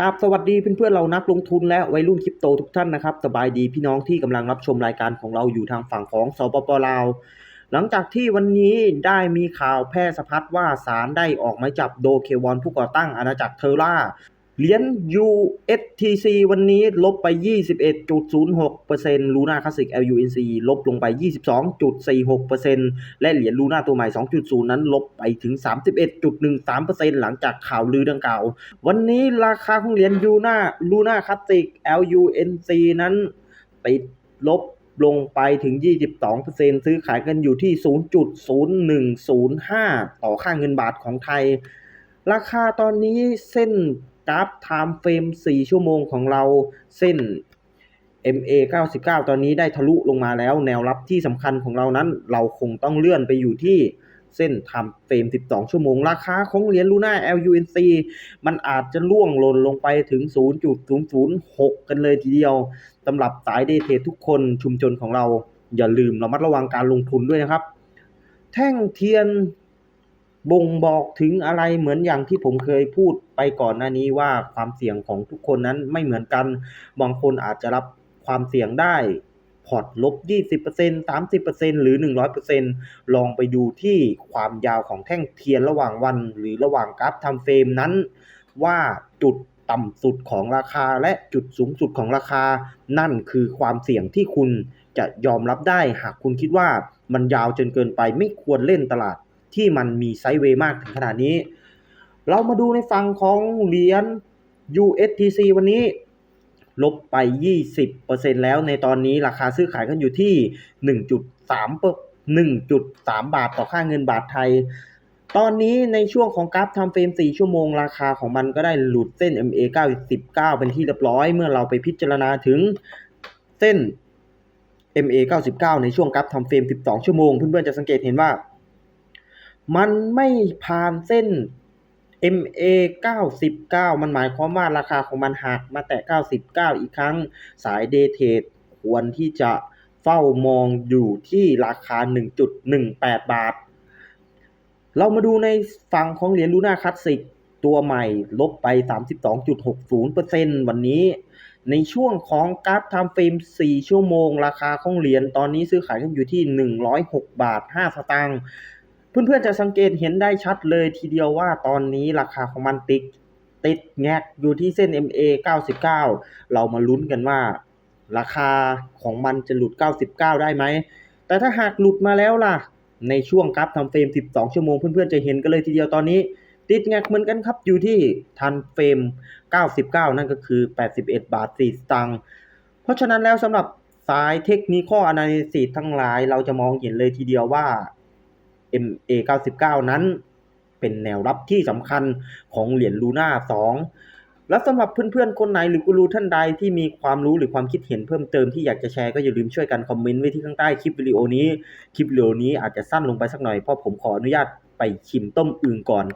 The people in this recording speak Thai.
กราบสวัสดีเพื่อนเพื่อนเรานักลงทุนและวัยรุ่นคริปโตทุกท่านนะครับสบายดีพี่น้องที่กำลังรับชมรายการของเราอยู่ทางฝั่งของสปปลาว หลังจากที่วันนี้ได้มีข่าวแพร่สะพัดว่าศาลได้ออกหมายจับโดเควอนผู้ก่อตั้งอาณาจักรเทอร่า เหรียญ USTC วันนี้ลบไป 21.06%ลูน่าคลาสสิก LUNC ลบลงไป 22.46%และเหรียญลูน่าตัวใหม่ 2.0 นั้นลบไปถึง 31.13%หลังจากข่าวลือดังกล่าว วันนี้ราคาของเหรียญยูน่าลูน่าคลาสสิก LUNC นั้นติดลบลงไปถึง 22%ซื้อขายกันอยู่ที่ 0.0105 ต่อค่าเงินบาทของไทย ราคาตอนนี้เส้น กราฟไทม์เฟรม4ชั่วโมงของเราเส้น MA 99 ตอนนี้ได้ทะลุลงมาแล้ว แนวรับที่สำคัญของเรานั้น เราคงต้องเลื่อนไปอยู่ที่เส้นไทม์เฟรม 12 ชั่วโมง ราคาของเหรียญลูน่า LUNC มันอาจจะล่วงหล่นลงไปถึง 0.006 กันเลยทีเดียวสำหรับสายเดย์เทดทุกคนชุมชนของเรา อย่าลืมระมัดระวังการลงทุนด้วยนะครับ แท่งเทียน บ่งบอกถึงอะไรเหมือนอย่างที่ผมเคยพูดไปก่อนหน้านี้ว่าความเสี่ยงของทุกคนนั้นไม่เหมือนกัน บางคนอาจจะรับความเสี่ยงได้พอร์ตลบ 20% 30%หรือ 100%ลองไปดูที่ความยาวของแท่งเทียนระหว่างวัน หรือระหว่างกราฟทำเฟรมนั้น ว่าจุดต่ำสุดของราคาและจุดสูงสุดของราคา นั่นคือความเสี่ยงที่คุณจะยอมรับได้ หากคุณคิดว่ามันยาวจนเกินไปไม่ควรเล่นตลาด ที่มันมีไซด์เวย์มากถึงขนาดนี้ เรามาดูในฝั่งของเหรียญ USTC วันนี้ ลบไป 20%แล้วในตอนนี้ราคาซื้อขายกันอยู่ที่ 1.3เปอร์1.3 บาทต่อค่าเงินบาทไทย ตอนนี้ในช่วงของกราฟทำเฟรม 4 ชั่วโมง ราคาของมันก็ได้หลุดเส้น MA 99เป็นที่เรียบร้อย เมื่อเราไปพิจารณาถึงเส้น MA 99 ในช่วงกราฟทำเฟรม 12 ชั่วโมง เพื่อนๆจะสังเกตเห็นว่า มันไม่ผ่านเส้น MA 99 มันหมายความว่าราคาของมันหักมาแตะ 99 อีกครั้ง สายเดเทดควรที่จะเฝ้ามองอยู่ที่ราคา 1.18 บาท เรามาดูในฝั่งของเหรียญลูน่าคลาสสิกตัวใหม่ลบไป 32.60%วันนี้ ในช่วงของกราฟไทม์เฟรม 4 ชั่วโมง ราคาของเหรียญตอนนี้ซื้อขายกันอยู่ที่ 106 บาท 5 สตางค์ เพื่อนๆจะสังเกตเห็นได้ชัดเลยทีเดียวว่าตอนนี้ราคาของมันติดติดแงกอยู่ที่เส้น MA 99 เรามาลุ้นกันว่า ราคาของมันจะหลุด 99 ได้ไหม แต่ถ้าหากหลุดมาแล้วล่ะ ในช่วงกราฟทำเฟรม 12 ชั่วโมงเพื่อนๆจะเห็นกันเลยทีเดียวตอนนี้ ติดแงกเหมือนกันครับอยู่ที่ทันเฟรม 99 นั่นก็คือ 81 บาท 4 สตางค์เพราะฉะนั้นแล้วสำหรับสายเทคนิคอ analysis ทั้งหลาย เราจะมองเห็นเลยทีเดียวว่า MA 99 นั้น เป็นแนวรับที่สำคัญของเหรียญลูน่า2 และสำหรับเพื่อนๆ คนไหนหรือกูรูท่านใดที่มีความรู้หรือความคิดเห็นเพิ่มเติมที่อยากจะแชร์ก็อย่าลืมช่วยกันคอมเมนต์ไว้ที่ข้างใต้คลิปวิดีโอนี้ คลิปวิดีโอนี้อาจจะสั้นลงไปสักหน่อยเพราะผมขออนุญาตไปชิมต้มอึ่งก่อน